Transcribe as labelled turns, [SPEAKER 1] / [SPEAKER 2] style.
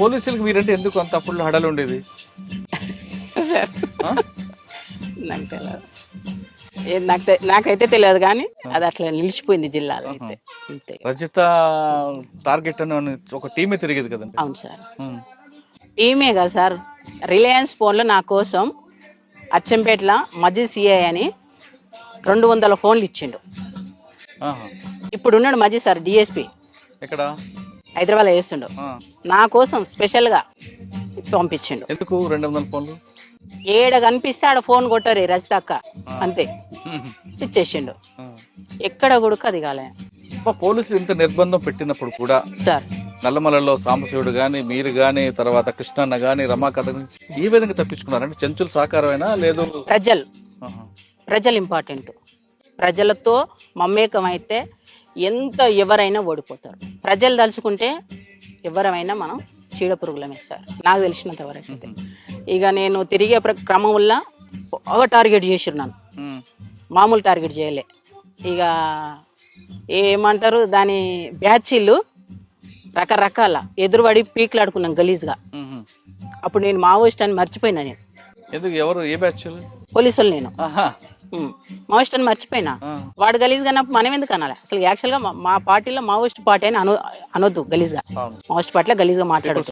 [SPEAKER 1] పోలీసులకు మీరంటే ఎందుకు అంత అప్పుడు హడలు ఉండేది
[SPEAKER 2] సార్? నాకు తెలియదు నాకు నాకైతే తెలియదు కానీ అది అట్లా నిలిచిపోయింది జిల్లాలో అయితే. అంతే.
[SPEAKER 1] రజిత టార్గెట్ అని ఒక టీమే తిరిగేది కదండి.
[SPEAKER 2] అవును సార్. టీమే కదా సార్. రిలయన్స్ ఫోన్లో నా కోసం అచ్చంపేటల మజిద్ సిఐ అని రెండు వందల ఫోన్లు ఇచ్చిండు. ఇప్పుడు ఉన్నాడు మజిద్ సార్ డిఎస్పి.
[SPEAKER 1] ఎక్కడ?
[SPEAKER 2] హైదరాబాద్లో వేస్తుండు. నా కోసం స్పెషల్గా పంపించిండు.
[SPEAKER 1] ఎందుకు రెండు వందల ఫోన్లు?
[SPEAKER 2] ఏడ కనిపిస్తే ఆడ ఫోన్ కొట్టరు రజితక్క అంతే.
[SPEAKER 1] ఉమ్.
[SPEAKER 2] ఇచ్చేసిండు. ఎక్కడ కొడుకు అది కాలే.
[SPEAKER 1] పోలీసులు ఇంత నిర్బంధం పెట్టినప్పుడు కూడా
[SPEAKER 2] సార్.
[SPEAKER 1] నల్లమలలో సాంబశివుడు గాని మీరు గాని తర్వాత కృష్ణన్న గాని రమాకథ ఏ విధంగా తప్పించుకున్నారు అంటే చెంచుల సహకారమైనా లేదు?
[SPEAKER 2] ప్రజలు. ప్రజలు ఇంపార్టెంట్. ప్రజలతో మమేకం అయితే ఎంత ఎవరైనా ఓడిపోతారు. ప్రజలు తలుచుకుంటే ఎవరమైనా మనం చీడ పురుగులం ఇస్తారు. నాకు తెలిసినంత వరకు అయితే. ఇక నేను తిరిగే క్రమం వల్ల బాగా టార్గెట్ చేసిన్నాను. మామూలు టార్గెట్ చేయలే. ఇక ఏమంటారు దాని బ్యాచీలు రకరకాల ఎదురుపడి పీకులాడుకున్నాం గలీజ్గా. అప్పుడు నేను మావోయిస్ట్ అని మర్చిపోయినా నేను.
[SPEAKER 1] ఎందుకు? ఎవరు? ఏ బ్యాచ్
[SPEAKER 2] పోలీసులు నేను. మావోయిస్ట్ అని మర్చిపోయినా. వాడు గలీజ్గా అన్నప్పుడు మనం ఎందుకు అనాలి? అసలు యాక్చువల్గా మా- మా పార్టీలో మావోయిస్ట్ పార్టీ అని అను అనొద్దు గలీజ్గా.
[SPEAKER 1] అవును.
[SPEAKER 2] మావోయిస్ట్ పార్టీలో గలీజ్గా మాట్లాడదు